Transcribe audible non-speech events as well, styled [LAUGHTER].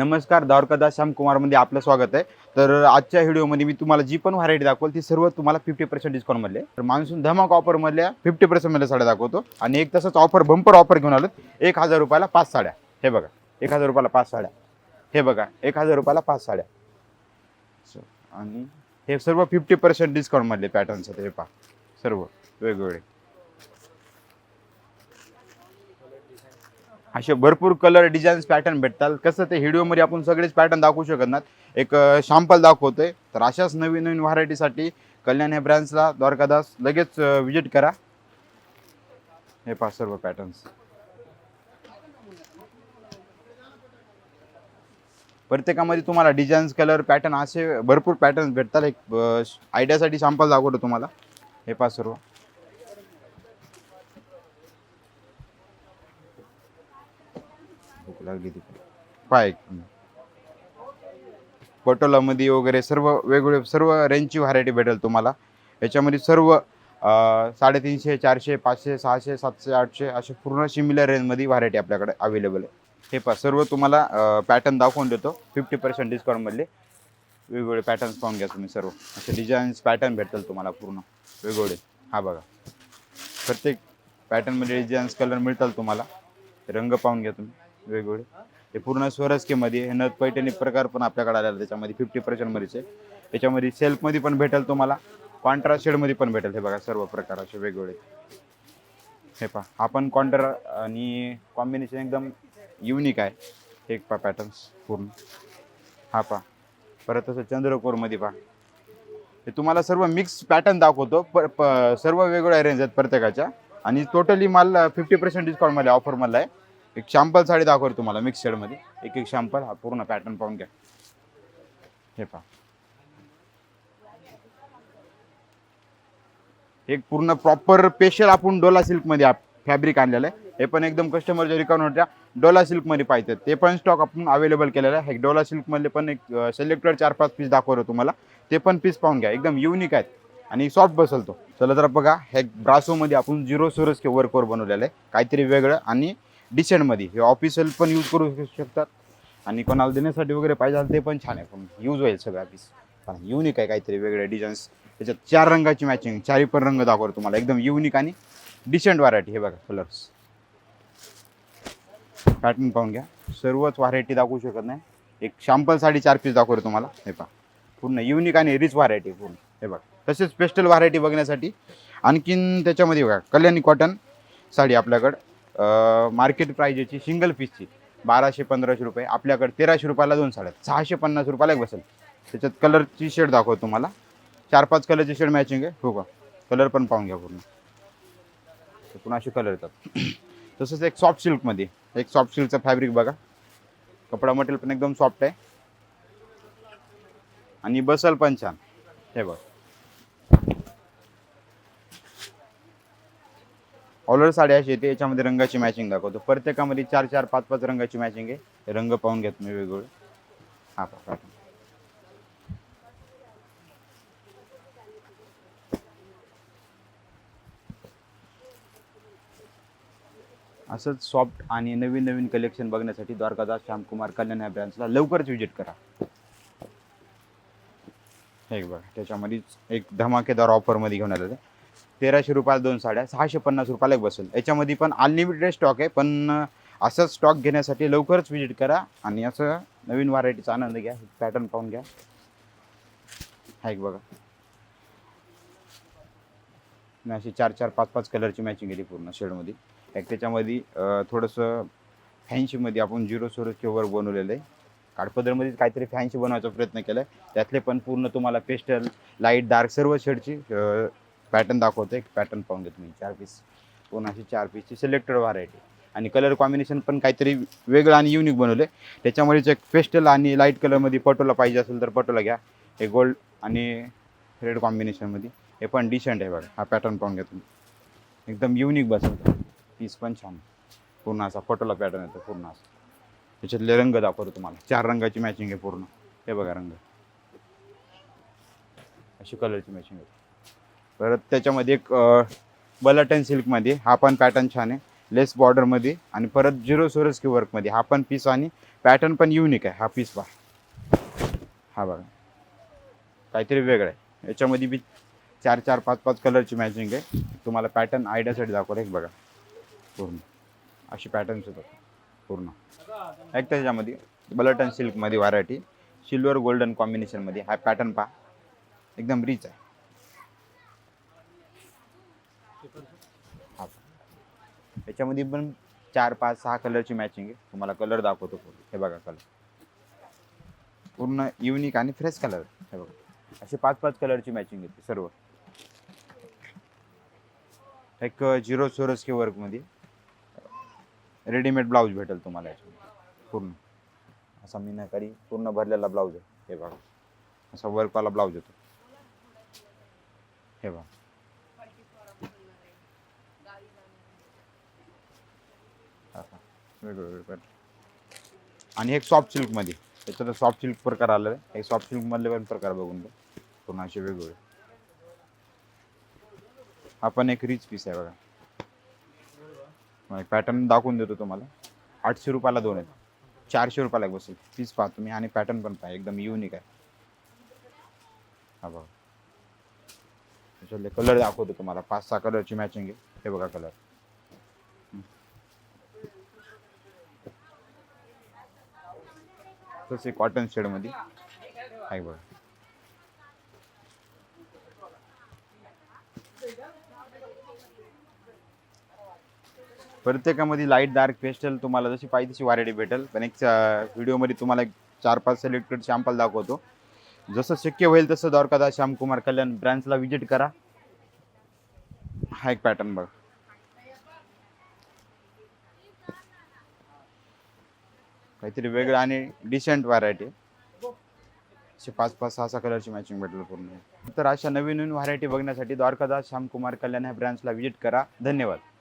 नमस्कार द्वारकादास श्यामकुमारमध्ये आपलं स्वागत आहे. तर आजच्या व्हिडिओमध्ये मी तुम्हाला जी पण व्हरायटी दाखवल ती सर्व तुम्हाला फिफ्टी पर्सेंट डिस्काउंटमधले तर मान्सून धमाक ऑफरमधल्या फिफ्टी पर्सेंटमध्ये साड्या दाखवतो. आणि एक तसंच ऑफर बंपर ऑफर घेऊन आलो एक हजार रुपयाला पाच साड्या. हे बघा एक हजार रुपयाला पाच साड्या. हे बघा एक हजार रुपयाला पाच साड्या. आणि हे सर्व फिफ्टी पर्सेंट डिस्काउंटमधले पॅटर्न्स आहेत हे पहा. सर्व वेगवेगळे. असे भरपूर कलर डिझाईन्स पॅटर्न भेटतात. कसं ते व्हिडिओमध्ये आपण सगळेच पॅटर्न दाखवू शकत नाहीत. एक शॅम्पल दाखवतोय. तर अशाच नवीन नवीन व्हरायटीसाठी कल्याण ह्या ब्रँड्सला द्वारकादास लगेच विजिट करा. हे पहा सर्व पॅटर्न्स प्रत्येकामध्ये तुम्हाला डिझाईन्स कलर पॅटर्न असे भरपूर पॅटर्न्स भेटतात. एक आयडियासाठी शॅम्पल दाखवतो तुम्हाला. हे पहा सर्व. लागली ती पाय पटोलामध्ये वगैरे सर्व वेगवेगळे सर्व रेंजची व्हरायटी भेटेल तुम्हाला. याच्यामध्ये सर्व साडेतीनशे चारशे पाचशे सहाशे सातशे आठशे असे पूर्ण सिमिलर रेंजमध्ये व्हरायटी आपल्याकडे अवेलेबल आहे. हे पहा सर्व तुम्हाला पॅटर्न दाखवून देतो. फिफ्टी पर्सेंट डिस्काउंटमधले वेगवेगळे पॅटर्न्स पाहून घ्या तुम्ही सर्व. असे डिझाईन्स पॅटर्न भेटतील तुम्हाला पूर्ण. वेगवेगळे. हा बघा. प्रत्येक पॅटर्नमध्ये डिझाईन्स कलर मिळतात तुम्हाला. रंग पाहून घ्या तुम्ही. वेगवेगळे. हे पूर्ण स्वरस्केमध्ये हे नथ पैठणी प्रकार पण आपल्याकडे आलेला त्याच्यामध्ये फिफ्टी पर्सेंटमध्येच आहे. त्याच्यामध्ये सेल्फमध्ये पण भेटेल तुम्हाला. कॉन्ट्रा शेडमध्ये पण भेटेल हे बघा सर्व प्रकार असे वेगवेगळे. हे पहा हा पण कॉन्ट्रा आणि कॉम्बिनेशन एकदम युनिक आहे. हे पा पॅटर्न्स पूर्ण. हा पहा परत तसं चंद्रकोरमध्ये पहा. हे तुम्हाला सर्व मिक्स पॅटर्न दाखवतो. प प सर्व वेगवेगळ्या रेंज आहेत प्रत्येकाच्या. आणि टोटली माल फिफ्टी पर्सेंट डिस्काउंटमध्ये ऑफर मला आहे. एक शॅम्पल साडी दाखवतो तुम्हाला मिक्स शेडमध्ये एक एक शॅम्पल हा पूर्ण पॅटर्न पाहून घ्या. हे पहा. एक पूर्ण प्रॉपर स्पेशल आपण डोला सिल्कमध्ये फॅब्रिक आणलेलं आहे. हे पण एकदम कस्टमरच्या होत्या डोला सिल्कमध्ये पाहिजे ते पण स्टॉक आपण अवेलेबल केलेला आहे. हे डोला सिल्कमधले पण एक सिलेक्टेड चार पाच पीस दाखवतो तुम्हाला. ते पण पीस पाहून घ्या. एकदम युनिक आहेत. आणि सॉफ्ट बसलतो. चला तर बघा हे ब्रासोमध्ये आपण झिरो सोरस वर्कवर बनवलेलं आहे. काहीतरी वेगळं आणि डिसेंटमध्ये हे ऑफिशियल पण यूज करू शकतात. आणि कोणाला देण्यासाठी वगैरे पाहिजे ते पण छान आहे. पण यूज होईल सगळा पीस युनिक आहे काहीतरी वेगळे डिझाईन्स त्याच्यात चार रंगाची मॅचिंग चारही पण रंग दाखवतो तुम्हाला. एकदम युनिक आणि डिसेंट व्हरायटी हे बघा कलर्स पॅटर्न पाहून घ्या. सर्वच व्हरायटी दाखवू शकत नाही. एक शॅम्पल साडी चार पीस दाखवतो तुम्हाला. हे पहा. पूर्ण युनिक आणि रिच व्हरायटी पूर्ण. हे बघा. तसेच स्पेशल व्हरायटी बघण्यासाठी आणखीन त्याच्यामध्ये बघा. कल्याणी कॉटन साडी आपल्याकडं. मार्केट प्राईज याची सिंगल पीसची बाराशे पंधराशे रुपये आपल्याकडे तेराशे रुपयाला दोन साड्या सहाशे पन्नास रुपयाला एक बसेल. त्याच्यात कलरची शेड दाखवतो तुम्हाला. चार पाच कलरची शेड मॅचिंग आहे. हो का? कलर पण पाहून घ्या पूर्ण. पुन्हा असे कलर येतात. [CLEARS THROAT] तसंच एक सॉफ्ट सिल्कमध्ये एक सॉफ्ट सिल्कचं फॅब्रिक बघा. कपडा मटेरियल पण एकदम सॉफ्ट आहे. आणि बसल पण छान. हे बघ. ऑलर साडी अशी येते याच्यामध्ये रंगाची मॅचिंग दाखवतो. प्रत्येकामध्ये चार चार पाच पाच रंगाची मॅचिंग आहे. रंग पाहून घेत मी वेगवेगळे. हा पहा असंच सॉफ्ट आणि नवीन नवीन कलेक्शन बघण्यासाठी द्वारकादास श्यामकुमार कल्याण या ब्रँचला लवकरच विजिट करा. हे बघा त्याच्यामध्येच एक धमाकेदार ऑफरमध्ये घेऊन आलेलं आहे. तेराशे रुपयाला दोन साड्या सहाशे पन्नास रुपयाला एक बसेल याच्यामध्ये पण अनलिमिटेड स्टॉक आहे पण असंच स्टॉक घेण्यासाठी लवकरच व्हिजिट करा आणि असं नवीन व्हरायटीचा आनंद घ्या पॅटर्न पाहून घ्या. हा एक बघा. आणि अशी चार चार पाच पाच कलरची मॅचिंग गेली पूर्ण शेडमध्ये एक त्याच्यामध्ये थोडंसं फॅन्शीमध्ये आपण झिरो सोरोचे वर बनवलेलं आहे. काठपदरमध्ये काहीतरी फॅन्सी बनवायचा प्रयत्न केला आहे त्यातले पण पूर्ण तुम्हाला पेस्टल लाइट डार्क सर्व शेडची पॅटर्न दाखवतो एक पॅटर्न पाहून घ्या तुम्ही चार पीस पूर्ण अशी चार पीसची सिलेक्टेड व्हरायटी आणि कलर कॉम्बिनेशन पण काहीतरी वेगळं आणि युनिक बनवलं आहे त्याच्यामध्येच एक पेस्टल आणि लाइट कलरमध्ये पटोला पाहिजे असेल तर पटोला घ्या. हे गोल्ड आणि रेड कॉम्बिनेशनमध्ये हे पण डिसेंट आहे बघा. हा पॅटर्न पाहून घ्या तुम्ही एकदम युनिक बसेल. पीस पण छान. पूर्ण असा पटोला पॅटर्न येतो पूर्ण असा. त्याच्यातले रंग दाखवतो तुम्हाला. चार रंगाची मॅचिंग आहे पूर्ण. हे बघा रंग. अशी कलरची मॅचिंग आहे. परत त्याच्यामध्ये एक बलटन सिल्कमध्ये हा पण पॅटर्न छान आहे. लेस बॉर्डरमध्ये आणि परत झिरो सोरस्की वर्कमध्ये हा पण पीस आणि पॅटर्न पण युनिक आहे. हा पीस पहा. हा बघा. काहीतरी वेगळं आहे. याच्यामध्ये बी चार चार पाच पाच कलरची मॅचिंग आहे. तुम्हाला पॅटर्न आयडियासाठी दाखवलं एक बघा. पूर्ण. अशी पॅटर्न्स होतात पूर्ण. एक त्याच्यामध्ये बलटन सिल्कमध्ये व्हरायटी सिल्वर गोल्डन कॉम्बिनेशनमध्ये हा पॅटर्न पहा. एकदम रिच आहे. याच्यामध्ये पण चार पाच सहा कलरची मॅचिंग आहे. तुम्हाला कलर दाखवतो पूर्ण. हे बघा कलर पूर्ण युनिक आणि फ्रेश कलर हे बघा. असे पाच पाच कलरची मॅचिंग येते सर्व. एक झिरो सोरस के वर्कमध्ये रेडीमेड ब्लाऊज भेटेल तुम्हाला याच्यामध्ये. पूर्ण. असा मीनाकारी पूर्ण भरलेला ब्लाऊज आहे. हे बघा. असा वर्कवाला ब्लाऊज येतो. हे बघा असा वेगवेगळे प्रकार आणि एक सॉफ्ट सिल्कमध्ये त्याच्यात सॉफ्ट सिल्क प्रकार आलेला आहे एक सॉफ्ट सिल्कमधले पण प्रकार बघून घ्या. पूर्ण असे वेगवेगळे हा पण एक रिच पीस आहे बघा. पॅटर्न दाखवून देतो तुम्हाला. आठशे रुपयाला दोन आहेत. चारशे रुपयाला एक बसेल. पीस पाहा तुम्ही. आणि पॅटर्न पण पाहा. एकदम युनिक आहे. हा बघा. त्याच्यातले कलर दाखवतो तुम्हाला. पाच सहा कलरची मॅचिंग आहे. हे बघा कलर तसे कॉटन शेडमध्ये आहे बघा. प्रत्येकामध्ये लाइट डार्क पेस्टल तुम्हाला जशी पाहिजे तशी व्हरायटी भेटेल. पण एक व्हिडिओमध्ये तुम्हाला एक चार पाच सिलेक्टेड शॅम्पल दाखवतो. जसं शक्य होईल तसं द्वारकादा श्यामकुमार कल्याण ब्रँचला व्हिजिट करा. हा एक पॅटर्न बघा. काहीतरी वेगळं आणि डिसेंट व्हरायटी असे पाच पाच सहा सहा कलरची मॅचिंग भेटलं पूर्ण. तर अशा नवीन नवीन व्हरायटी बघण्यासाठी द्वारकादास श्यामकुमार कल्याण ह्या ब्रँचला व्हिजिट करा. धन्यवाद.